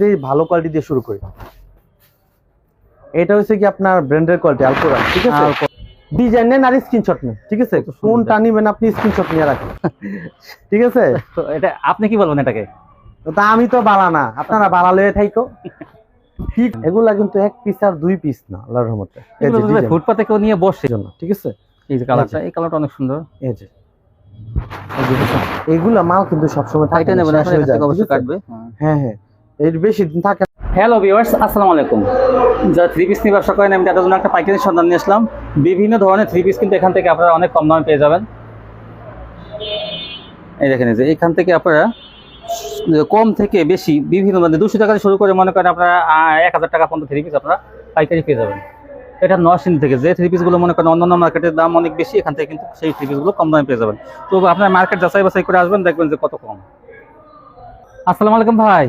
দিয়ে ভালো কোয়ালিটি দিয়ে শুরু করি। এটা হচ্ছে কি আপনার ব্র্যান্ডের কোয়ালিটি আলপোরা ঠিক আছে? ডিজাইন নেন আর স্ক্রিনশট নেন ঠিক আছে? কোনটা নিবেন আপনি স্ক্রিনশট নিয়ে রাখেন ঠিক আছে? তো এটা আপনি কি বলবেন এটাকে? তো আমি তো বালা না আপনারা বালা লয়ে থাইকো। ঠিক এগুলা কিন্তু এক পিস আর দুই পিস না আল্লাহর রহমতে। এগুলো ফুটপাতে কেউ নিয়ে বসে। জন্য ঠিক আছে? এই যে কালারটা এই কালারটা অনেক সুন্দর। এই যে? এইগুলা মাল কিন্তু সবসময় থাকে না, অবশ্যই কাটবে। হ্যাঁ হ্যাঁ। এর বেশি দিন থাকে। হ্যালো ভিউয়ার্স আসসালামু আলাইকুম। যারা থ্রি পিস নিয়ে ব্যবসা করেন আমি তাদের জন্য একটা পাইকারি সন্ধান নিয়ে আসলাম। বিভিন্ন ধরনের থ্রি পিস কিন্তু এখান থেকে আপনারা অনেক কম দামে পেয়ে যাবেন। এই দেখেন যে, এখান থেকে আপনারা কম থেকে বেশি, বিভিন্ন মানে দুশো টাকা শুরু করে মনে করেন আপনারা এক হাজার টাকা পর্যন্ত থ্রি পিস আপনারা পাইকারি পেয়ে যাবেন। এটা নরসিং থেকে, যে থ্রি পিসগুলো মনে করেন অন্যান্য মার্কেটের দাম অনেক বেশি, এখান থেকে কিন্তু সেই থ্রি পিসগুলো কম দামে পেয়ে যাবেন। তো আপনার মার্কেট যাচাই বাছাই করে আসবেন, দেখবেন যে কত কম। আসসালামু আলাইকুম ভাই।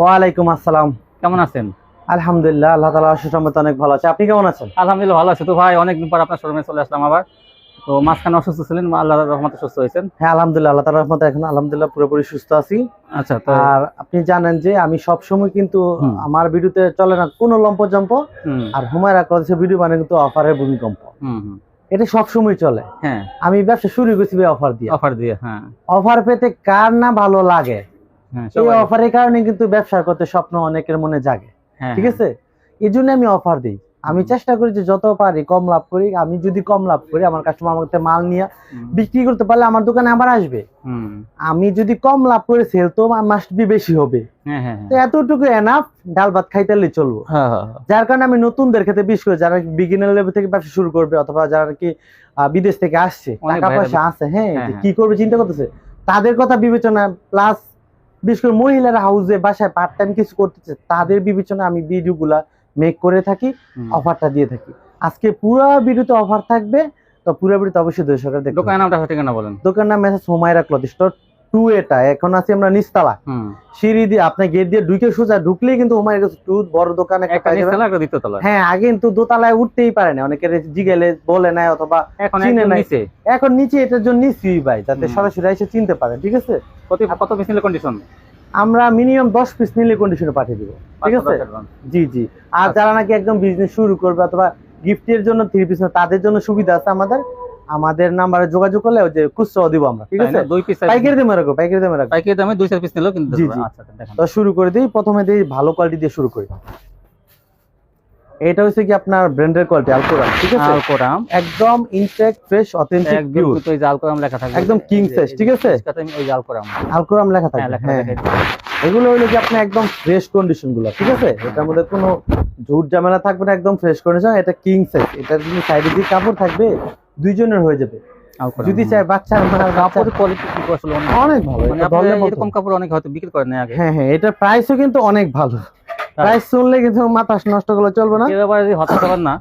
ওয়ালাইকুম আসসালাম। কেমন আছেন? আলহামদুলিল্লাহ আল্লাহ তালা সুসম্মত অনেক ভালো আছে। আপনি কেমন আছেন? আলহামদুলিল্লাহ ভালো আছে। তো ভাই অনেকদিন পর আপনার শোরুমে চলে আসলাম আবার। তো মাঝখানে অসুস্থ ছিলেন আল্লাহ রহমতে সুস্থ হয়েছেন। হ্যাঁ আলহামদুলিল্লাহ আল্লাহ তালার রহমতে এখন আলহামদুলিল্লাহ পুরোপুরি সুস্থ আছি। আচ্ছা তো আর আপনি জানেন যে আমি সব সময় কিন্তু। আমার ভিডিওতে চলে না কোনো লম্প জম্প আর হুমায়রা কলেজের ভিডিও মানে কিন্তু অফারের ভূমিকম্প। হুম, হুম, এটা সব সময় চলে। হ্যাঁ। আমি ব্যবসা শুরু করছি অফার দিয়ে। অফার দিয়ে হ্যাঁ। অফার পেতে কার না ভালো লাগে? এই অফারের কারণে কিন্তু ব্যবসা করতে স্বপ্ন অনেকের মনে জাগে হ্যাঁ, ঠিক আছে? এই জন্য আমি অফার দিই। আমি চেষ্টা করি যে যত পারি কম লাভ করি আমি যদি কম লাভ করি আমার কাস্টমার আমার মাল নিয়ে বিক্রি করতে পারলে আমার দোকানে আবার আসবে। আমি যদি কম লাভ করে সেল তো মাস্ট বি বেশি হবে। হ্যাঁ হ্যাঁ তো এতটুকু এনাফ ডাল ভাত খাইতে চলবো। হ্যাঁ, হ্যাঁ, হ্যাঁ, যার কারণে আমি নতুনদের ক্ষেত্রে বিশেষ করে যারা বিগিনার লেভেল থেকে ব্যবসা শুরু করবে অথবা যারা কি বিদেশ থেকে আসছে টাকা পয়সা আছে হ্যাঁ হ্যাঁ, হ্যাঁ। কি করবে চিন্তা করতেছে তাদের কথা বিবেচনা প্লাস বিশেষ করে মহিলারা হাউসে বাসায় পার্ট টাইম কিছু করতেছে তাদের বিবেচনা আমি ভিডিও গুলা মেক করে থাকি অফারটা দিয়ে থাকি। আজকে পুরো ভিডিওতে অফার থাকবে তো পুরো ভিডিওতে অবশ্যই দর্শকরা দেখবেন দোকানের নামটা ঠিকানা বলেন? দোকানের নাম message Humaira cloth store two এটা এখন আছি আমরা নিস্তালা সিঁড়ি দিয়ে আপনি গেট দিয়ে ঢুকে সোজা ঢুকলেই কিন্তু টু বড় দোকান একটা হ্যাঁ আগে কিন্তু দোতলায় উঠতেই পারে না অনেকের জিগেলে বলে নাই অথবা চিনে নাই। এখন নিচে এটার জন্য ভাই যাতে সরাসরি এসে চিনতে পারে ঠিক আছে? কত কত পিস নিলে কন্ডিশন আমরা মিনিমাম দশ পিস নিলে কন্ডিশনে পাঠিয়ে দিব ঠিক আছে? জি জি। আর আচ্ছা। যারা নাকি একদম বিজনেস শুরু করবে অথবা গিফটের জন্য থ্রি পিস তাদের জন্য সুবিধা আছে আমাদের। আমাদের নাম্বারে যোগাযোগ করলে ওই যে খুচরাও দিব আমরা ঠিক আছে? দুই পিস পাইকারি দামে রাখো পাইকারি দামে রাখো পাইকারি দামে দুই চার পিস নিলেও কিন্তু জি, আচ্ছা আচ্ছা, দেখেন। তো শুরু করে দিই প্রথমে দিই ভালো কোয়ালিটি দিয়ে শুরু করি। এটা হচ্ছে কি আপনার ব্র্যান্ডের কোয়ালিটি আলকোরা ঠিক আছে? আলকোরাম একদম ইনটেক ফ্রেশ অথেন্টিক পিওর কিন্তু এই যে আলকোরাম লেখা থাকে একদম king size, ঠিক আছে? যে আলকোরাম আলকোরাম লেখা হ্যাঁ থাকে লেখা হ্যাঁ। থাকে এগুলো হলো কি আপনার একদম ফ্রেশ কন্ডিশনগুলো ঠিক আছে? এটার মধ্যে কোনো ঝুট ঝামেলা থাকবে না একদম ফ্রেশ কন্ডিশন এটা কিং সাইজ এটার যদি সাইডে দিয়ে কাপড় থাকবে দুইজনের হয়ে যাবে। যদি চায় চাই বাচ্চা কাপড়ের কোয়ালিটি আসলে অনেক ভালো মানে এরকম কাপড় অনেক হয়তো বিক্রি করেন না আগে। হ্যাঁ হ্যাঁ এটা প্রাইসও কিন্তু অনেক ভালো। প্রাইস শুনলে কিন্তু মাথা নষ্ট করলে চলবে না। এবার আবার যদি হতে পারেন না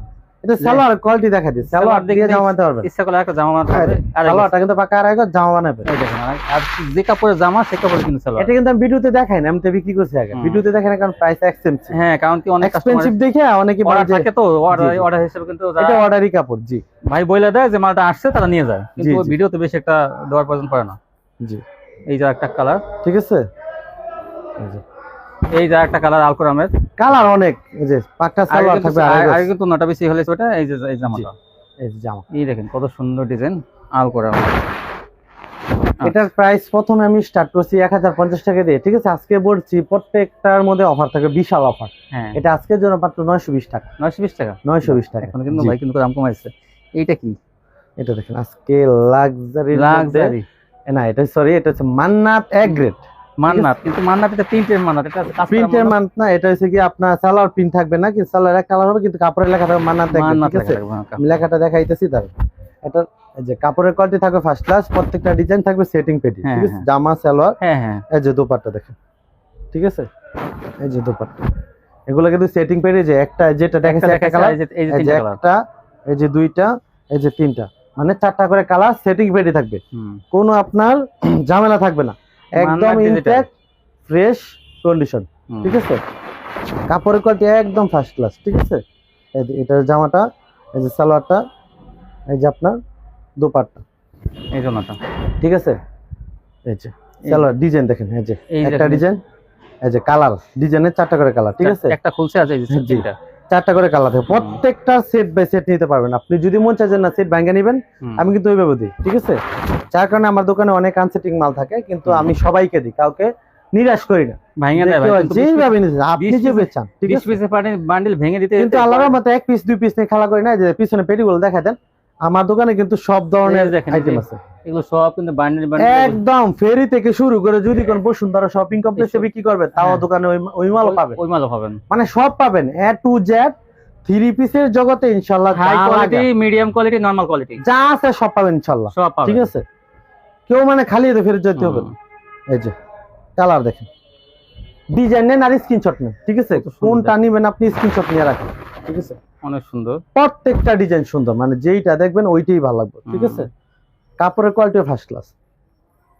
এটা সালোয়ার কোয়ালিটি দেখা সালোয়ার সালোয়ার দিয়ে জামা বানাতে পারবেন ইচ্ছা করলে একটা জামা বানাতে হ্যাঁ, সালোয়ারটা কিন্তু পাকা আর একবার জামা বানাবে। আর- আর যে কাপড়ের জামা সে কাপড়ে কিন্তু সালোয়ার। এটা কিন্তু আমি ভিডিওতে দেখাই না আমি তো বিক্রি করছি আগে। ভিডিওতে দেখাই না কারণ প্রাইস এক্সপেন্সিভ হ্যাঁ কারণ কি অনেক এক্সপেন্সিভ দেখে অনেকে বলে থাকে তো অর্ডার। অর্ডার হিসেবে কিন্তু এটা কাপড় জি। ভাই বলে দেয় যে মালটা আসছে তারা নিয়ে যায়। কিন্তু। ভিডিওতে বেশি একটা দেওয়ার প্রয়োজন পড়ে না। জি। এই যে একটা কালার ঠিক আছে? এই যে একটা কালার আলকোরামের কালার অনেক এই যে আগে সালোয়ার থাকবে আর আগে কিন্তু নটা বেশি হলে ওটা এই যে এই জামাটা। এই যে জামা। এই দেখেন কত সুন্দর ডিজাইন আলকোরাম এটার প্রাইস প্রথমে আমি স্টার্ট করছি এক হাজার পঞ্চাশ টাকা দিয়ে। ঠিক আছে আজকে বলছি প্রত্যেকটার মধ্যে অফার থাকবে বিশাল অফার হ্যাঁ। এটা আজকের জন্য মাত্র নয়শো বিশ টাকা। নয়শো বিশ টাকা? নয়শো বিশ টাকা এখন কিন্তু ভাই কিন্তু দাম কমাইছে। এইটা কি? এটা দেখেন আজকে লাক্সারি লাক্সারি না এটা সরি এটা হচ্ছে মান্নাত এক গ্রেড মান্নাত। কিন্তু মান্নাত এটা প্রিন্টের মান্নাত এটা কাজ করা প্রিন্টের মান্নাত। না এটা হচ্ছে কি আপনার সালোয়ার প্রিন্ট থাকবে না কিন্তু কালার হবে কিন্তু কাপড়ের লেখা থাকবে মান্নাত ঠিক আছে? থাকবে, হ্যাঁ, আমি লেখাটা দেখাইতেছি তার এটা এই যে কাপড়ের কোয়ালিটি থাকবে ফার্স্ট ক্লাস প্রত্যেকটা ডিজাইন থাকবে সেটিং পেটি হ্যাঁ, ঠিক আছে? হ্যাঁ। জামা সালোয়ার। হ্যাঁ হ্যাঁ। এই যে দোপাট্টা দেখেন ঠিক আছে? এই যে দোপাট্টা। এগুলো কিন্তু সেটিং পেটি যে একটা যেটা দেখাচ্ছে একটা কালার এই যে- একটা এই যে দুইটা এই যে তিনটা। মানে চারটা করে কালার সেটিং পেটি থাকবে। কোনো আপনার ঝামেলা থাকবে না। একদম। ইনটেক ফ্রেশ কন্ডিশন ঠিক আছে? কাপড়ের কোয়ালিটি একদম ফার্স্ট ক্লাস ঠিক আছে? এটার জামাটা এই যে সালোয়ারটা এই যে আপনার দোপাট্টা এই জন্যটা ঠিক আছে? এই যে সালোয়ার ডিজাইন দেখেন এই যে একটা ডিজাইন এই যে কালার ডিজাইনের চারটা করে কালার ঠিক আছে? একটা খুলছে আছে এই যে চারটা করে কালার থাকে প্রত্যেকটা সেট বাই সেট নিতে পারবেন। আপনি যদি মন চাই না সেট ভাঙ্গা নেবেন আমি কিন্তু ওইভাবে দিই ঠিক আছে? যার কারণে আমার দোকানে অনেক আনসেটিং মাল থাকে কিন্তু আমি সবাইকে দিই কাউকে নিরাশ করি না। চান, আপনি যে piece- ঠিক আছে? বান্ডিল ভেঙে দিতে কিন্তু আল্লাহর মতো এক পিস দুই পিস নিয়ে খেলা করি না যে পিছনে পেটিগুলো দেখা দেন আমার দোকানে কিন্তু সব ধরনের আইটেম আছে। এগুলো সব কিন্তু একদম ফেরি থেকে শুরু করে যদি কোন বসুন্ধরা শপিং কমপ্লেক্সে বিক্রি করবে তাও হ্যাঁ। দোকানে ওই- ওই মালও পাবেন। ওই মালও পাবেন। মানে সব পাবেন এ টু জেড থ্রি পিসের জগতে ইনশাল্লাহ high quality medium quality normal quality যা আছে সব পাবেন ইনশাল্লাহ সব পাবেন। ঠিক আছে? কেউ মানে খালি হাতে ফেরত যেতে হবে। এই যে কালার দেখেন। ডিজাইন নেন আর স্ক্রিনশট নেন। ঠিক আছে? কোনটা নিবেন আপনি স্ক্রিনশট নিয়ে রাখেন। ঠিক আছে? অনেক সুন্দর। প্রত্যেকটা ডিজাইন সুন্দর মানে যেইটা দেখবেন ওইটাই ভালো লাগবে ঠিক আছে? কাপড়ের কোয়ালিটি ফার্স্ট ক্লাস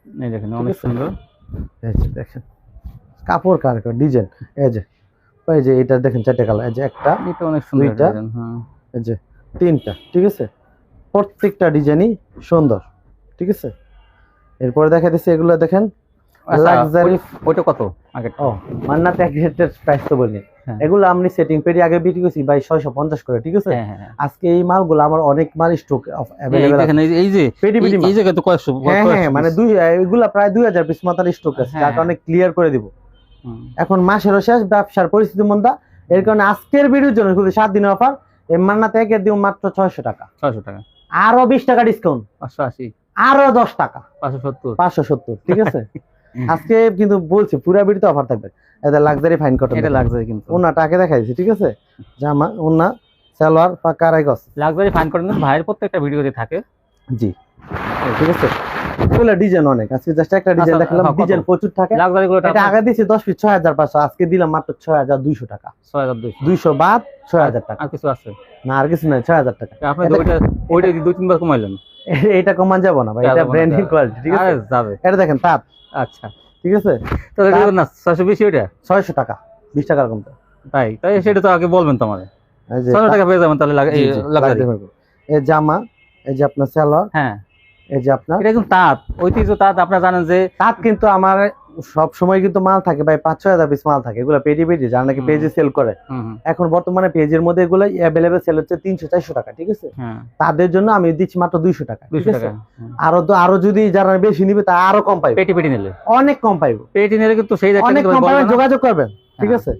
এই দেখেন অনেক সুন্দর। এই যে দেখেন কাপড় কার ডিজাইন এই যে ওই যে এটা দেখেন চারটে কালার এই যে একটা এটা অনেক সুন্দর দুইটা। হ্যাঁ। এই যে তিনটা ঠিক আছে? প্রত্যেকটা ডিজাইনই সুন্দর ঠিক আছে? এরপরে দেখা দিচ্ছে এগুলো দেখেন আচ্ছা, লাক্সারি ওইটা কত আগে ও মান্না প্যাকেটের প্রাইস তো বলিনি। এগুলো আমি সেটিং পেটি আগে বিক্রি করছি ছয়শো পঞ্চাশ করে ঠিক আছে? হ্যাঁ হ্যাঁ হ্যাঁ। আজকে এই মালগুলো আমার অনেক মাল স্টক অ্যাভেলেবেল দেখেন এই যে- পেটি পেটি এই- জায়গায় তো কয়েকশো হ্যাঁ হ্যাঁ মানে দুই এগুলা প্রায় দুই হাজার পিস মাতার স্টক আছে হ্যাঁ, যার কারণে ক্লিয়ার করে দিব। এখন মাসেরও শেষ ব্যবসার পরিস্থিতি মন্দা। এর কারণে আজকের ভিডিওর জন্য শুধু সাত দিনের অফার এই মান্নাতে একের দিব মাত্র ছয়শো টাকা। ছয়শো টাকা। আরও বিশ টাকা ডিসকাউন্ট পাঁচশো আশি। আরও দশ টাকা। পাঁচশো সত্তর। পাঁচশো সত্তর ঠিক আছে? আজকে কিন্তু বলছি পুরা ভিডিওতে অফার থাকবে। এটা লাক্সারি ফাইন কটন এটা লাগজারি কিন্তু। দেখাইছি ঠিক আছে? জামা ওনা সালোয়ার বা কারাইগস লাগজারি ফাইন করেন ভাইয়ের প্রত্যেকটা ভিডিওতে থাকে। জি। ঠিক আছে? এগুলো ডিজাইন অনেক। আজকে জাস্ট একটা ডিজাইন আচ্ছা, দেখালাম। হ্যাঁ, ডিজাইন প্রচুর থাকে। লাগজারি গুলো এটা আগে দিয়েছি দশ পিস ছয় হাজার পাঁচশো আজকে দিলাম মাত্র ছয় হাজার দুইশো টাকা। ছয় হাজার দুইশো। দুইশো বাদ ছয় হাজার টাকা। আর কিছু আছে? না আর কিছু ছয় হাজার টাকা। আপনি ওইটা দুই তিনবার কমাইলেন? এটা কমান যাব না ভাই এটা ব্র্যান্ডিং কোয়ালিটি ঠিক আছে? যাবে। এটা দেখেন তাঁত। আচ্ছা। ঠিক আছে? তাহলে না ছয়শো বিশ ওইটা? ছয়শো টাকা বিশ টাকার কমটা তাই তাই সেটা তো আগে বলবেন তো আমাদের ছয়শো টাকা পেয়ে যাবেন তাহলে এই জামা এই যে আপনার স্যালোয়ার হ্যাঁ। এই যে আপনার এটা কিন্তু তাঁত ঐতিহ্য তাঁত আপনারা জানেন যে তাঁত কিন্তু আমার সব সময় কিন্তু মাল থাকে ভাই পাঁচ ছয় হাজার পিস মাল থাকে এগুলো পেটি পেটি যারা নাকি পেজে সেল করে। এখন বর্তমানে পেজের মধ্যে এগুলো অ্যাভেলেবেল সেল হচ্ছে তিনশো চারশো টাকা ঠিক আছে? হ্যাঁ। তাদের জন্য আমি দিচ্ছি মাত্র দুইশো টাকা ঠিক আছে? আরও তো আরও যদি যারা বেশি নিবে তা আরও কম পাইবে। পেটি পেটি নিলে। অনেক কম পাইবে। পেটি নিলে কিন্তু সেই অনেক কম বলব পাইবেন না। যোগাযোগ করবেন ঠিক হ্যাঁ। আছে?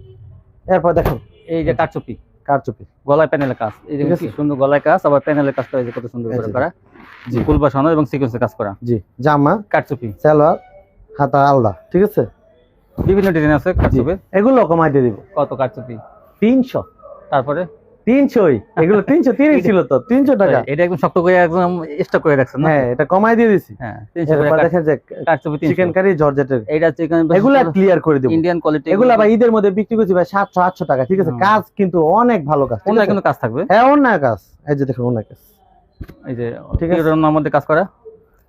এরপর দেখুন। এই যে কারচুপি। কারচুপি। গলায় প্যানেলের কাজ। এই যে কি সুন্দর গলায় কাজ আবার প্যানেলের কাজটা এই যে কত সুন্দর করে করা। জি। ফুল বসানো এবং সিকোয়েন্সের কাজ করা। জি জামা কারচুপি। সালোয়ার হাতা আলাদা ঠিক আছে? বিভিন্ন ডিজাইন আছে কারচুপি? এগুলো কমাই দিয়ে দিব। কত কারচুপি? তিনশো। তারপরে? তিনশোই। এগুলো তিনশো তিরিশ ছিল তো তিনশো টাকা। এটা একদম শক্ত করে একদম স্টক করে রাখছেন না? হ্যাঁ এটা কমাই দিয়ে দিছি। হ্যাঁ তিনশো করে এরপর কার- দেখেন যে চিকেন কারি জর্জেটের এইটা চিকেন এগুলা ক্লিয়ার করে দেবো। ইন্ডিয়ান কোয়ালিটি এগুলা। ভাই ঈদের মধ্যে বিক্রি করছি ভাই সাতশো আটশো টাকা ঠিক আছে? কাজ কিন্তু অনেক ভালো কাজ অন্য? কিন্তু কাজ থাকবে। হ্যাঁ অন্যায় কাজ। এই যে দেখুন অন্যায় কাজ। এই যে ঠিক আছে। মধ্যে কাজ করা।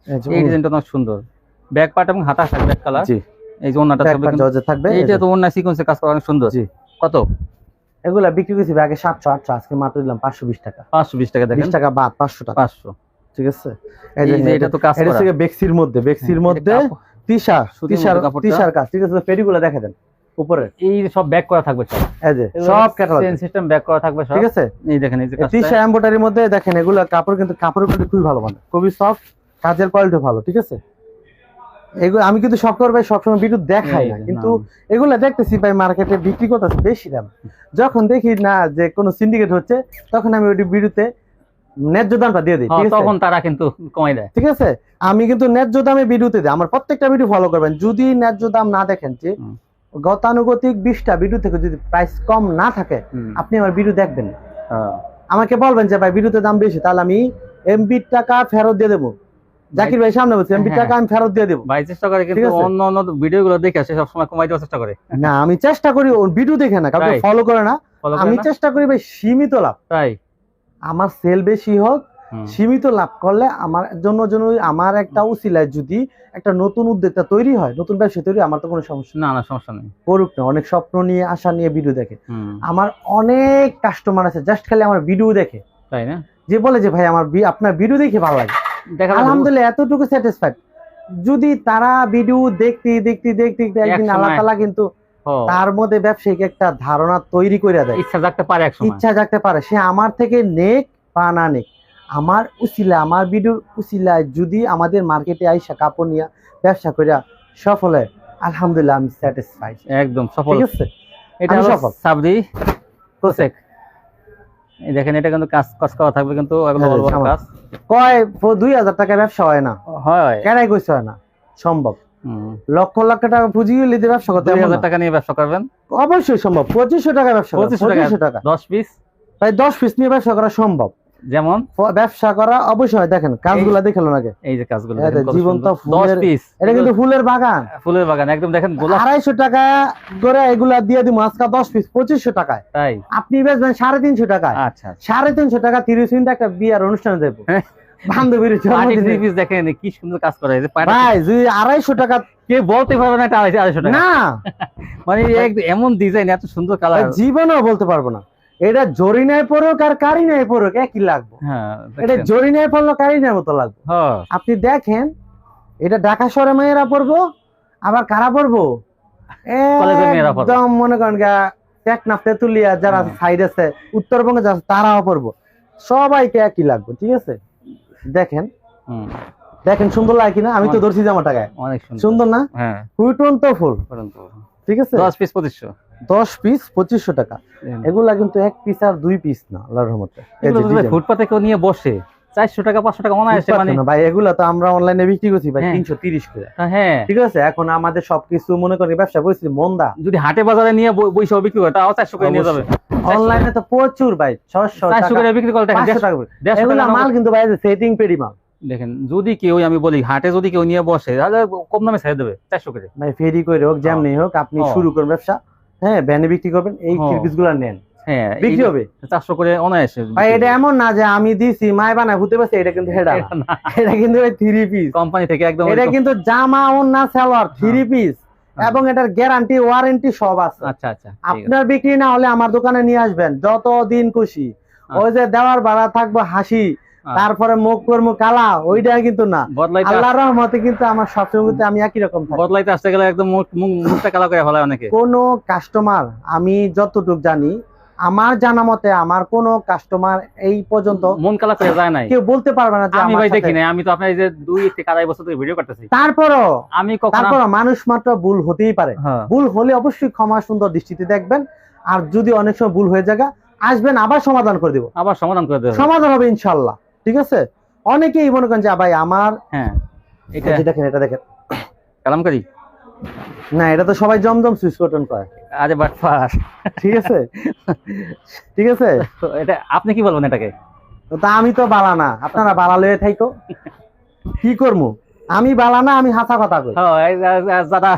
এই এই ডিজাইনটা অনেক সুন্দর। ব্যাক পার্ট এবং হাতা থাকবে ব্যাক কালার জি। এই যে ওন্নাটা থাকবে থাকবে? এইটা তো অন্য সিকোয়েন্সের কাজ করা অনেক সুন্দর। জি। কত? এগুলা বিক্রি করছি আগে সাতশো আটশো আজকে মাত্র দিলাম পাঁচশো বিশ টাকা। পাঁচশো বিশ টাকা দেখেন। টাকা বাদ পাঁচশো টাকা। পাঁচশো। ঠিক আছে? এই যে এটা তো কাজ এটা হচ্ছে বেক্সির মধ্যে বেক্সির হ্যাঁ, মধ্যে কাপড়- তিশার মধ্যে কাজ। ঠিক আছে পেরিগুলো দেখে দেন উপরে। এই সব ব্যাক করা থাকবে সব। এই যে সব ক্যাটালগ সিস্টেম ব্যাক করা থাকবে সব। ঠিক আছে? এই দেখেন এই যে। তিশা এমব্রয়ডারির মধ্যে দেখেন এগুলো কাপড় কিন্তু কাপড়ের কোয়ালিটি খুবই ভালো মানে। খুবই সফট কাজের কোয়ালিটি ভালো ঠিক আছে? এগুলো আমি কিন্তু সব ভাই সবসময় ভিডিও দেখাই না। কিন্তু না। এগুলো দেখতেছি ভাই মার্কেটে বিক্রি করতেছে বেশি দাম। যখন দেখি না যে কোনো সিন্ডিকেট হচ্ছে তখন আমি ওই ভিডিওতে ন্যায্য দামটা দিয়ে দিই হ্যাঁ, তখন তারা কিন্তু কমাই দেয়। ঠিক আছে? আমি কিন্তু ন্যায্য দামে ভিডিওতে দিই। আমার প্রত্যেকটা ভিডিও ফলো করবেন। যদি ন্যায্য দাম না দেখেন যে গতানুগতিক বিশটা ভিডিও থেকে যদি প্রাইস কম না থাকে আপনি আমার ভিডিও দেখবেন হ্যাঁ। আমাকে বলবেন যে ভাই ভিডিওতে দাম বেশি তাহলে আমি এমবি টাকা ফেরত দিয়ে দেবো। জাকির ভাই সামনে বলছি এমবি হ্যাঁ। টাকা আমি ফেরত দিয়ে দেবো। ভাই চেষ্টা করে কিন্তু অন্য অন্য ভিডিও গুলো দেখে সে সবসময় কমাই দেওয়ার চেষ্টা করে। না আমি চেষ্টা করি ওর ভিডিও দেখে না কাউকে ফলো করে না। আমি চেষ্টা করি ভাই সীমিত লাভ। তাই? আমার সেল বেশি হোক সীমিত লাভ করলে আমার জন্য জন্য আমার একটা উচিলায় যদি একটা নতুন উদ্যোক্তা তৈরি হয় নতুন ব্যবসা তৈরি আমার তো কোনো সমস্যা না না সমস্যা নেই। করুক না অনেক স্বপ্ন নিয়ে আশা নিয়ে ভিডিও দেখে। আমার অনেক কাস্টমার আছে জাস্ট খালি আমার ভিডিও দেখে। তাই না? যে বলে যে ভাই আমার আপনার ভিডিও দেখে ভালো লাগে। আলহামদুলিল্লাহ এতটুকু স্যাটিসফাইড যদি তারা ভিডিও দেখতে দেখতে দেখতে একদিন আল্লাহ তালা কিন্তু তার মধ্যে ব্যবসায়িক একটা ধারণা তৈরি করে দেয়। ইচ্ছা জাগতে পারে ইচ্ছা জাগতে পারে। সে আমার থেকে নেক বা না নেক। আমার উসিলা আমার ভিডিওর উসিলায় যদি আমাদের মার্কেটে আইসা কাপড় নিয়ে ব্যবসা করিয়া সফল হয় আলহামদুলিল্লাহ আমি স্যাটিসফাইড একদম সফল। ঠিক আছে? এটা সফল। সাবরি কোসেক এই দেখেন এটা কিন্তু কাজ কাজ করা থাকবে কিন্তু হ্যাঁ। কাজ। কয় দুই হাজার টাকা ব্যবসা হয় না? হয়। কেনাই কইছে হয় না। সম্ভব। লক্ষ লক্ষ টাকা পুঁজি নিতে ব্যবসা করতে হাজার। টাকা নিয়ে ব্যবসা করবেন? অবশ্যই সম্ভব। পঁচিশশো টাকা ব্যবসা করা, 2500 টাকা। পঁচিশশো টাকা। দশ পিস প্রায় দশ পিস নিয়ে ব্যবসা করা সম্ভব। যেমন ব্যবসা করা অবশ্যই দেখেন কাজগুলা দেখে নাকি এই যে কাজগুলো দেখেন জীবন্ত ফুলের- পিস এটা কিন্তু ফুলের বাগান। ফুলের বাগান। একদম দেখেন গোলাপ আড়াইশো টাকা করে এগুলা দিয়ে দিব আজকে দশ পিস পঁচিশশো টাকায়। তাই? আপনি বেচবেন সাড়ে তিনশো টাকায়। আচ্ছা আচ্ছা। সাড়ে তিনশো টাকা তিরিশ মিনিট একটা বিয়ার অনুষ্ঠানে দেবো। হ্যাঁ। বান্ধবীর জন্মদিনে। পিস দেখেন কি সুন্দর কাজ করে এই যে ভাই যদি আড়াইশো টাকা কে বলতে পারবে না এটা আড়াইশো আড়াইশো টাকা। না। মানে এক- এমন ডিজাইন এত সুন্দর কালার ভাই, জীবনেও বলতে পারব না। এটা জরিনায় পড়ুক আর কারিনায় পড়ুক একই লাগবে। হ্যাঁ এটা? জরিনায় পড়ল কারিনার মতো লাগবে। হ্যাঁ আপনি দেখেন এটা ঢাকা শহরে মেয়েরা পড়ব আবার কারা পড়ব। একদম মনে করেন টেকনাফ তেতুলিয়া যারা সাইড আছে উত্তরবঙ্গে যারা তারাও পড়ব। সবাইকে একই লাগবে ঠিক আছে? দেখেন। দেখেন সুন্দর লাগে কিনা? আমি তো। ধরছি জামা টাকায় অনেক সুন্দর। না? হ্যাঁ। ফুটন তো ফুল। ঠিক আছে? দশ পিস পঁচিশশো। দশ পিস পঁচিশশো টাকা। এগুলা কিন্তু এক পিস আর দুই পিস না আল্লাহর রহমতে। ফুটপাতে কেউ নিয়ে বসে চারশো টাকা পাঁচশো টাকা ফুটপাত মানে ভাই এগুলা তো আমরা অনলাইনে বিক্রি করছি ভাই হ্যাঁ। তিনশো তিরিশ করে। হ্যাঁ ঠিক আছে? এখন আমাদের সবকিছু মনে করি ব্যবসা পরিস্থিতি মন্দা। যদি হাটে বাজারে নিয়ে বইসা বিক্রি করে তাও চারশো করে নিয়ে যাবে। অনলাইনে তো প্রচুর ভাই ছশো চারশো করে বিক্রি করে। এগুলা টাকা মাল কিন্তু ভাই সেটিং পেডি মাল। দেখেন যদি কেউ আমি বলি হাটে যদি কেউ নিয়ে বসে তাহলে কম দামে ছেড়ে দেবে চারশো করে ভাই ফেরি করে হোক যেমনি হোক আপনি হ্যাঁ। শুরু করুন ব্যবসা হ্যাঁ ভ্যানে বিক্রি করবেন এই হ্যাঁ। গুলা নেন। হ্যাঁ বিক্রি হবে? চারশো করে অনায়াসে ভাই এটা এমন না যে আমি দিছি মায় বানায় হতে পারছে এটা কিন্তু হেডা এটা কিন্তু থ্রি পিস কোম্পানি থেকে একদম এটা কিন্তু জামা সালোয়ার থ্রি পিস হ্যাঁ। এবং এটার গ্যারান্টি ওয়ারেন্টি সব আছে। আচ্ছা আচ্ছা আপনার বিক্রি না হলে আমার দোকানে নিয়ে আসবেন যত দিন খুশি ওই যে দেওয়ার ভাড়া থাকব হাসি। হ্যাঁ। তারপরে মুখ কর্ম কালা ওইটা কিন্তু না। আল্লাহর রহমতে কিন্তু আমার সবসময় আমি একই রকম থাকি। বদলাইতে আসতে গেলে একদম মুখ- মুখ- মুখটা কালা করে ফেলায় অনেকে। কোন কাস্টমার আমি যতটুক জানি আমার জানা মতে আমার কোন কাস্টমার এই পর্যন্ত মন কালা করে যায় নাই। কেউ বলতে পারবে না যে আমি ভাই দেখি নাই আমি তো আপনার এই যে দুই থেকে আড়াই বছর ধরে ভিডিও করতেছি। তারপরও আমি কখন তারপরও মানুষ মাত্র ভুল হতেই পারে। হ্যাঁ। ভুল হলে অবশ্যই ক্ষমা সুন্দর দৃষ্টিতে দেখবেন। আর যদি অনেক সময় ভুল হয়ে যায় আসবেন আবার সমাধান করে দিব। আবার সমাধান করে দেবে। সমাধান হবে ইনশাল্লাহ। ঠিক আছে? অনেকেই মনে করেন যে ভাই আমার হ্যাঁ এটা দেখেন এটা দেখেন। কালামকারি? না এটা তো সবাই জমজম সুইচ কটন করে আরে বাট ঠিক আছে? ঠিক আছে? এটা আপনি কি বলবেন এটাকে? তো আমি তো বালা না। আপনারা বালা লয়ে থাইকো। কি করব আমি বালা না আমি হাসা কথা কই। হ্যাঁ, যারা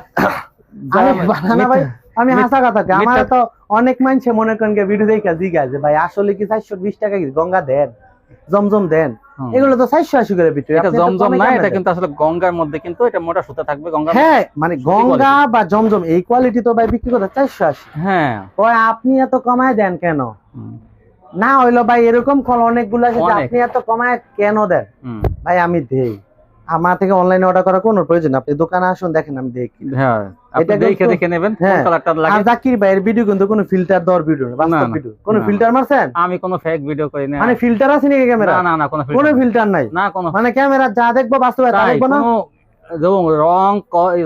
আমি বালা না ভাই আমি হাসা কথা আমার তো অনেক মানুষে মনে করেন যে ভিডিও দেখে জিগা যে ভাই আসলে কি চারশো বিশ টাকা কি গঙ্গা দেন? জমজম দেন। এগুলো তো চারশো আশি করে বিক্রি এটা জমজম না এটা কিন্তু আসলে গঙ্গার মধ্যে কিন্তু এটা মোটা সুতা থাকবে গঙ্গা হ্যাঁ মানে গঙ্গা বা জমজম এই কোয়ালিটি তো ভাই বিক্রি করতে চারশো আশি। হ্যাঁ। ওই আপনি এত কমায় দেন কেন? না হইল ভাই এরকম কল অনেকগুলো আছে আপনি এত কমায় কেন দেন? ভাই আমি দেই। আমার থেকে অনলাইনে অর্ডার করার কোনো প্রয়োজন। আপনি দোকানে আসুন দেখেন আমি দেখি। হ্যাঁ এটা দেখে দেখে নেবেন কোন হ্যাঁ। কালারটা আর জাকির ভাইয়ের ভিডিও কিন্তু কোনো ফিল্টার দেওয়ার ভিডিও না বাস্তব ভিডিও কোনো ফিল্টার মারছেন? আমি কোনো ফেক ভিডিও করি না। মানে ফিল্টার আছে নাকি ক্যামেরা না না না কোনো কোনো ফিল্টার নাই? না কোনো মানে ক্যামেরা যা দেখব বাস্তবে তা দেখব না? রং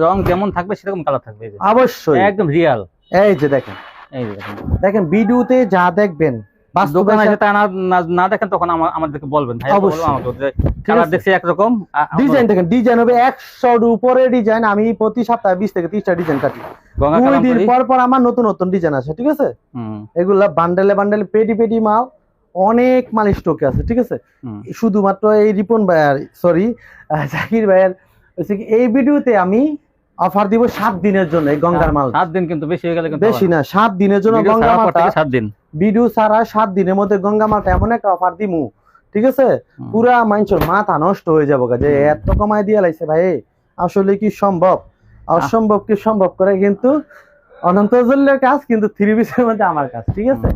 রং যেমন থাকবে সেরকম কালার থাকবে অবশ্যই। একদম রিয়াল এই যে দেখেন। এই যে দেখেন। দেখেন ভিডিওতে যা দেখবেন বাস্তবে না দেখেন তখন আমাদেরকে বলবেন। ভাই অবশ্যই। কালার দেখছি একরকম। ডিজাইন দেখেন ডিজাইন হবে একশোর উপরে ডিজাইন আমি প্রতি সপ্তাহে বিশ থেকে তিরিশটা ডিজাইন কাটি। দুই দিন পর পর আমার নতুন নতুন ডিজাইন আছে ঠিক আছে? এগুলা বান্ডেলে বান্ডেলে পেটি পেটি মাল অনেক মাল স্টকে আছে ঠিক আছে? শুধুমাত্র এই রিপন ভাইয়ার সরি জাকির ভাইয়ার এই ভিডিওতে আমি অফার দিব সাত দিনের জন্য এই গঙ্গার মাল। সাত দিন কিন্তু বেশি হয়ে গেলে কিন্তু বেশি না। সাত দিনের জন্য গঙ্গা মালটা সাত দিন। ভিডিও ছাড়া সাত দিনের মধ্যে গঙ্গা মালটা এমন একটা অফার দিমু ঠিক আছে? পুরা মানুষের মাথা নষ্ট হয়ে যাব যে এত কমায় দিয়ে লাইছে ভাই। আসলে কি সম্ভব? অসম্ভব কি সম্ভব করে? কিন্তু অনন্ত কাজ কিন্তু থ্রি পিসের মধ্যে আমার কাজ ঠিক আছে?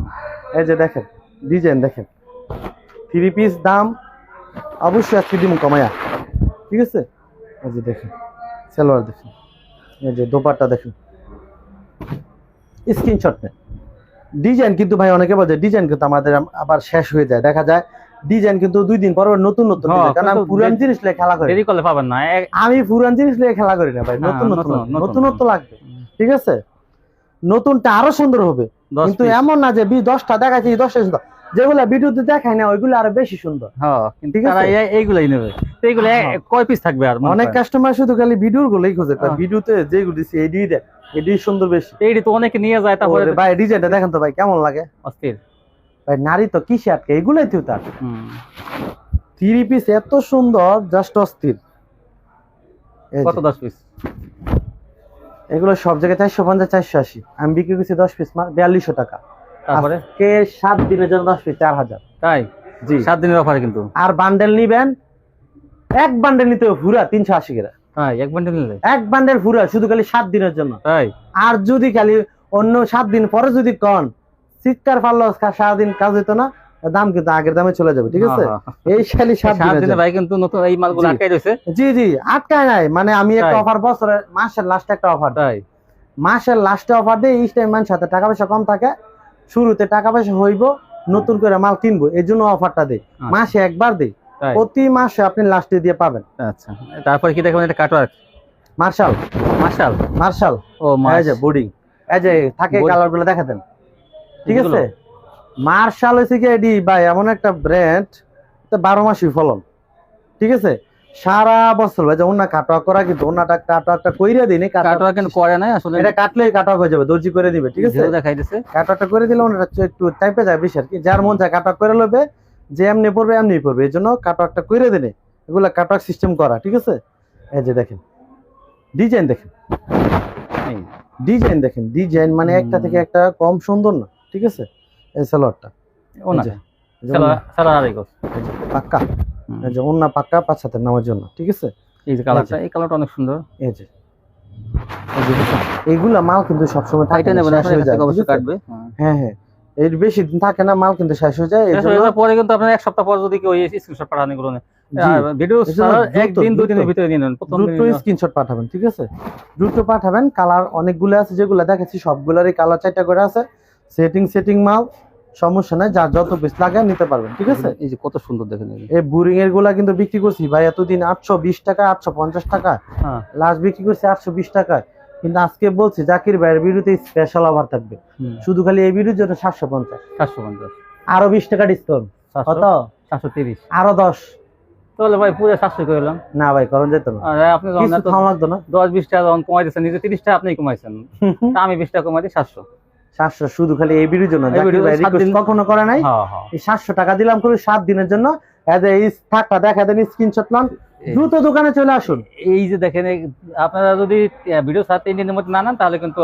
এই যে দেখেন ডিজাইন দেখেন। থ্রি পিস দাম অবশ্যই আজকে দিমু কমায়া ঠিক আছে? এই যে দেখেন সালোয়ার দেখেন এই যে দোপাট্টা দেখেন। স্ক্রিনশট নেন ডিজাইন কিন্তু ভাই অনেকে বলে ডিজাইন কিন্তু আমাদের আবার শেষ হয়ে যায় দেখা যায়। ডিজাইন কিন্তু দুই দিন পর নতুন নতুন হ্যাঁ, কারণ আমি পুরান জিনিস নিয়ে খেলা করি দেরি করলে পাবেন না। আমি পুরান জিনিস নিয়ে খেলা করি না ভাই হ্যাঁ, নতুন নতুন। নতুন, নতুন। নতুনত্ব লাগবে ঠিক আছে? নতুনটা আরও সুন্দর হবে। কিন্তু এমন না যে বি- দশটা দেখাচ্ছি দশটা সুন্দর। যেগুলো ভিডিওতে দেখায় না ওইগুলো আরও বেশি সুন্দর। হ্যাঁ ঠিক আছে? এই- এইগুলাই নেবে। এইগুলো হ্যাঁ। কয় পিস থাকবে আর অনেক কাস্টমার শুধু খালি ভিডিওর গুলোই খোঁজে। ভিডিওতে যেগুলো দিচ্ছি এই দুইটা এডি সুন্দর বেশি। এইটি তো অনেকে নিয়ে যায় তারপরে ভাই ডিজাইনটা দেখেন তো ভাই কেমন লাগে? অস্থির। ভাই নারী তো কিসে আটকে? এগুলোই তো তার। থ্রি পিস এত সুন্দর জাস্ট অস্থির। কত দশ পিস? এগুলো সব জায়গায় চারশো পঞ্চাশ চারশো আশি। আমি বিক্রি করছি দশ পিস বিয়াল্লিশশো টাকা। তারপরে? সাত দিনের জন্য দশ পিস চার হাজার। তাই? জি। সাত দিনের অফারে কিন্তু। আর বান্ডেল নিবেন এক বান্ডেল নিতে হবে পুরা তিনশো আশি এক বান্ডেল নিলে? এক বান্ডেল পুরা শুধু খালি সাত দিনের জন্য। তাই? আর যদি খালি অন্য সাত দিন পরে যদি কন চিৎকার পারল সারাদিন কাজ হইতো না দাম কিন্তু আগের দামে চলে যাবে ঠিক আছে। এই খালি সাত দিনে ভাই কিন্তু নতুন এই মালগুলো জি। আটকাই রয়েছে। জি জি আটকায় নাই। মানে আমি একটা অফার বছরের মাসের লাস্টে একটা অফার তাই। মাসের লাস্টে অফার দিই এই টাইম হাতে টাকা পয়সা কম থাকে শুরুতে টাকা পয়সা হইব নতুন করে মাল কিনবো এই জন্য অফারটা দিই। আচ্ছা। মাসে একবার দিই। প্রতি মাসে আপনি লাস্টে দিয়ে পাবেন। আচ্ছা। তারপরে কি দেখবেন এটা কাটওয়ার্ক মার্শাল মার্শাল মার্শাল ও এই যে বোর্ডিং এই যে থাকে Boarding। কালারগুলো দেখা দেন। ঠিক আছে? মার্শাল হচ্ছে কি এডি? ভাই এমন একটা ব্র্যান্ড বারো মাসই ফলন। ঠিক আছে? সারা বছর ভাই যে ওনা কাটা করা কিন্তু ওনাটা কাটা একটা কইরা দিনে কাটওয়ার্ক কিন্তু করে নাই আসলে এটা কাটলেই কাটা হয়ে যাবে দর্জি করে দিবে ঠিক আছে? দেখাই দিছে কাটাটা করে দিলে ওনাটা একটু টাইপে যায় বেশি আর কি। যার মন চায় কাটা করে লবে যে এমনি পড়বে এমনি পড়বে এই জন্য কাটাকটা করে দিলে এগুলা কাটাক সিস্টেম করা ঠিক আছে? এই যে দেখেন। ডিজাইন দেখেন। ডিজাইন দেখেন। ডিজাইন মানে একটা থেকে একটা কম সুন্দর না। ঠিক আছে? এই সালোয়ারটা। পাক্কা। যে পাক্কা পাঁচ হাতের নামার জন্য ঠিক আছে? এই যে কালারটা এই কালারটা অনেক সুন্দর। এই যে। এই যে দেখেন, এইগুলা মাল কিন্তু সবসময় থাকে এটা না, নেবেন শেষ আপনার কাছ যায়, থেকে অবশ্যই ঠিক আছে? কাটবে হ্যাঁ। হ্যাঁ এর বেশি দিন থাকে না মাল কিন্তু শেষ হয়ে যায় এই শেষ জন্য যাওয়ার পরে কিন্তু আপনার এক সপ্তাহ পর যদি কেউ স্ক্রিনশট পাঠান এগুলো ভিডিও একদিন দুই দিনের ভিতরে নিয়ে নেন দ্রুত স্ক্রিনশট পাঠাবেন ঠিক আছে? দ্রুত পাঠাবেন কালার অনেকগুলো আছে যেগুলো দেখেছি সবগুলোরই কালার চারটা করে আছে। সেটিং সেটিং মাল সমস্যা নাই যার যত পিস লাগে নিতে পারবেন ঠিক আছে? এই যে কত সুন্দর দেখেন এই বুরিং এরগুলা কিন্তু বিক্রি করছি ভাই এতদিন আটশো বিশ টাকা আটশো পঞ্চাশ টাকা হ্যাঁ। লাস্ট বিক্রি করছি আটশো বিশ টাকায়। কিন্তু আজকে বলছি জাকির ভাইয়ের বিরুদ্ধে স্পেশাল অফার থাকবে। শুধু খালি এই বিরুদ্ধে জন্য সাতশো পঞ্চাশ। সাতশো পঞ্চাশ। আরও বিশ টাকা ডিসকাউন্ট কত? সাতশো তিরিশ। আরও দশ। তাহলে ভাই পুরো সাতশো করলাম না ভাই করুন যেত না। আর আপনি লাগতো না? দশ বিশ টাকা কমাই দিচ্ছেন নিজে তিরিশ টাকা আপনি কমাইছেন। আমি বিশ টাকা কমাই দিই সাতশো। সাতশো শুধু খালি এই বিরুদ্ধে জন্য। কখনো করে নাই। হ্যাঁ হ্যাঁ। সাতশো টাকা দিলাম করে সাত দিনের জন্য। এই থাকটা দেখা দেন স্ক্রিনশট লান দ্রুত দোকানে চলে আসুন। এই যে দেখেন আপনারা যদি ভিডিও সাত তিন দিনের মধ্যে না নেন তাহলে কিন্তু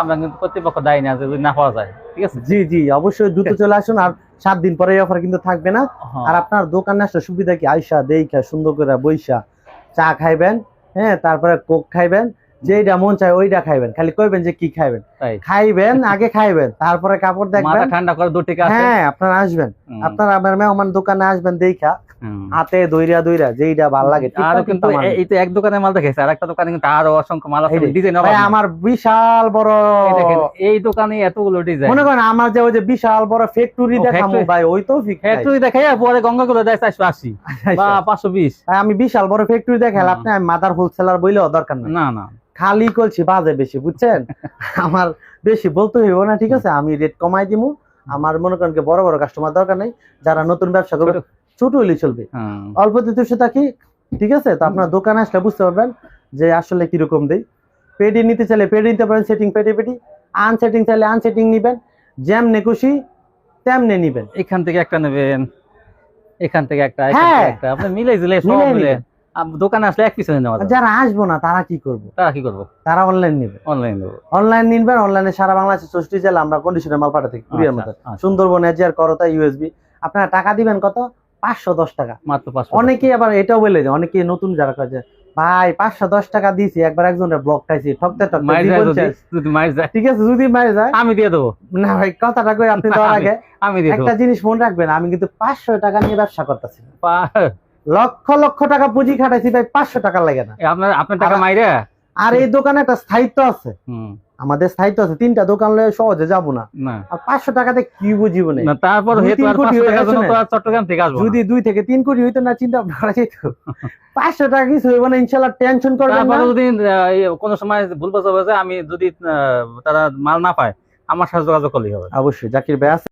আমরা কিন্তু কর্তৃপক্ষ দায়ী না যদি না পাওয়া যায়। ঠিক আছে? জি জি অবশ্যই দ্রুত চলে আসুন। আর সাত দিন পরে এই অফার কিন্তু থাকবে না। হ্যাঁ। আর আপনার দোকানে আসলে সুবিধা কি? আইসা দেইখা সুন্দর করে বইসা চা খাইবেন হ্যাঁ তারপরে কোক খাইবেন যেইটা মন চায় ওইটা খাইবেন। খালি কইবেন যে কি খাইবেন। খাইবেন আগে খাইবেন তারপরে কাপড় দেখবেন। ঠান্ডা করে দুটি হ্যাঁ আপনারা আসবেন। আপনারা আমার মেহমান দোকানে আসবেন দেইখা হুম। হাতে দইরা দইরা যেইটা ভালো লাগে আরও কিন্তু এই- তো এক দোকানে মাল দেখেছে আর একটা দোকানে কিন্তু আরও অসংখ্য মাল আছে ডিজাইন ভাই আমার বিশাল বড় এই দোকানে এতগুলো ডিজাইন মনে করেন আমার যে ওই যে বিশাল বড় ফ্যাক্টরি দেখামু ভাই ওই তো ফ্যাক্টরি দেখাই পরে গঙ্গাগুলো দেয় চারশো আশি বা পাঁচশো বিশ। আমি বিশাল বড় ফ্যাক্টরি দেখাল। আপনি মাদার হোলসেলার বইলেও দরকার নাই। না না। খালি কলছি বাজে বেশি বুঝছেন? আমার বেশি বলতে হইব না ঠিক আছে? আমি রেট কমাই দিমু। আমার মনে করেন কি বড় বড় কাস্টমার দরকার নেই যারা নতুন ব্যবসা করবে ছোট- হইলে চলবে। হ্যাঁ। অল্প দিতে সে থাকি ঠিক আছে? তো আপনার দোকানে আসলে বুঝতে পারবেন যে আসলে কীরকম দেই। পেডি নিতে চাইলে পেডি নিতে পারেন সেটিং পেডি পেডি আনসেটিং চাইলে আনসেটিং নিবেন যেমনে খুশি তেমনে নিবেন। এখান থেকে একটা নেবেন এখান থেকে একটা হ্যাঁ। একটা। আপনি মিলাই দিলে সব মিলে দোকানে আসলে এক পিছনে নেওয়া যারা আসব না তারা কি করব? তারা কি করব? তারা অনলাইন নেবে। অনলাইন অনলাইন নিবেন অনলাইনে সারা বাংলাদেশে চৌষট্টি জেলা আমরা কন্ডিশনে মাল পাঠাতে কুরিয়ার মধ্যে সুন্দরবন এজিআর করতা ইউএসবি আপনারা টাকা দিবেন কত? পাঁচশো দশ টাকা। মাত্র পাঁচশো অনেকেই আবার এটাও বলে যে অনেকে নতুন যারা কাজে ভাই পাঁচশো দশ টাকা দিয়েছি একবার একজনের ব্লক খাইছি ঠকতে ঠিক আছে যদি মারে যায়। আমি দিয়ে দেবো। না ভাই কথাটা কই আপনি দেওয়ার আগে। আমি দিয়ে একটা জিনিস মনে রাখবেন আমি কিন্তু পাঁচশো টাকা নিয়ে ব্যবসা করতেছি। লক্ষ লক্ষ টাকা পুঁজি খাটাইছি ভাই পাঁচশো টাকা লাগে না। আপনার আপনার টাকা মাইরে? আর এই দোকানে একটা স্থায়িত্ব আছে। আমাদের স্থায়িত্ব আছে তিনটা দোকান লয়ে সহজে যাব না। আর পাঁচশো টাকাতে কি বুঝিব না? না তারপর দুই হেতু আর পাঁচশো জন্য তো আর চট্টগ্রাম থেকে আসব যদি দুই থেকে তিন কোটি হইতো না চিন্তা করা যেত। পাঁচশো টাকা কিছু হইব না ইনশাল্লাহ টেনশন করবেন না। যদি কোনো সময় ভুল হয়ে আমি যদি তারা মাল না পায় আমার সাথে যোগাযোগ করলেই হবে। অবশ্যই জাকির ভাই আছে।